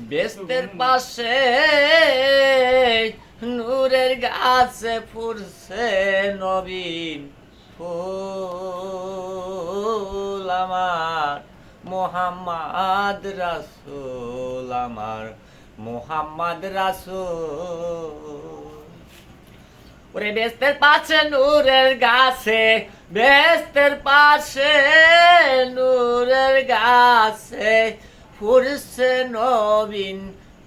বেস্তের পাশে নূরের গাছে ফুরছে নবীন ফুল আমার মোহাম্মদ রাসূল আমার মোহাম্মদ রাসূল। ওরে বেস্তের পাশে নূরের গাছে বেস্তের পাশে নূরের গাছে ফুরছে নবীন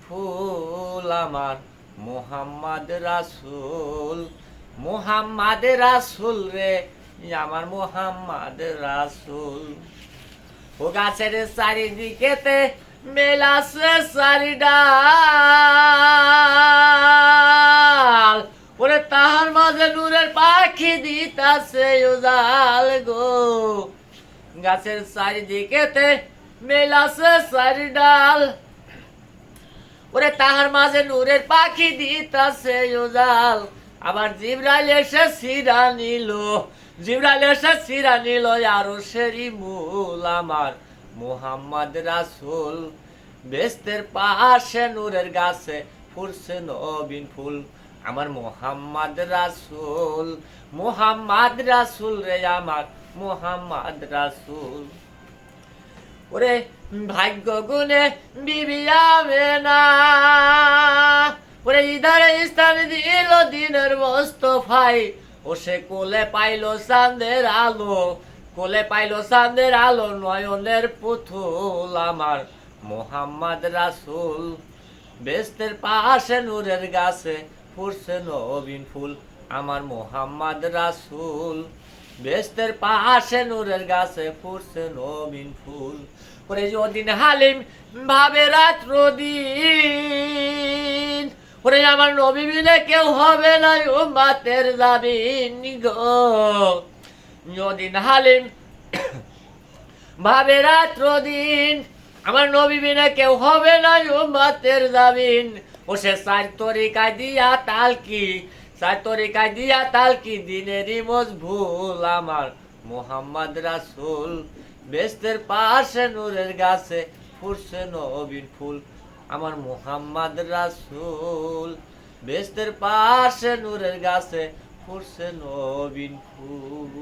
ফুল আমার। মোহাম্মদ রাসূল মোহাম্মদ রাসূল রে আমার মোহাম্মদ রাসুল। ও গাছের চারিদিকেতে মেলাছে চারিডাল। ওরে তাহার মাঝে নূরের পাখি দিতাছে উজাল গো। গাছের চারিদিকেতে মেলাছে চারি ডাল ওরে তাহার মাঝে নূরের পাখি দিতাছে উজাল। আবার জিব্রাইল এসে সিরা নিল। জিব্রাইল এসে সিরা নিল, আরও সেরি মূল আমার মোহাম্মদ রাসূল। বেস্তের পাশে নূরের গাছে ফুরছে নবীন ফুল। আমার মোহাম্মদ রাসূল মোহাম্মদ রাসূল রে আমার মোহাম্মদ রাসূল। ওরে ভাগ্য গুনে বিবি না। ওরে ইধারে স্থান দিল দিনের মোস্তফাই, ও সে কোলে পাইল চাঁদের আলো, কোলে পাইল চাঁদের আলো নয়নের পুতুল আমার। মোহাম্মদ রাসুল, বেস্তের পাশে নূরের গাছে ফুরছে নবীন ফুল। আমার মোহাম্মদ রাসূল বেস্তের পাশে নূরের গাছে ফুরছে নবীন ফুল। ওরে যদিন হালিম ভাবে রাত্র দিন। ওরে আমার নবী বিনে কেউ হবে না ও মাতের যাবিন গো। যদিন হালিম ভাবে রাত্র দিন, আমার নবী বিনে কেউ হবে না ও মাতের যাবিন ও সে চার তরিকায় দিয়া তালকি চার তরিকায় দিয়া তালকি দিনেরই মজভুল আমার মোহাম্মদ রাসুল। বেস্তের পাশে নূরের গাছে ফুরছে নবীন ফুল আমার মোহাম্মদ রাসুল। বেস্তের পাশে নূরের গাছে ফুরছে নবীন ফুল।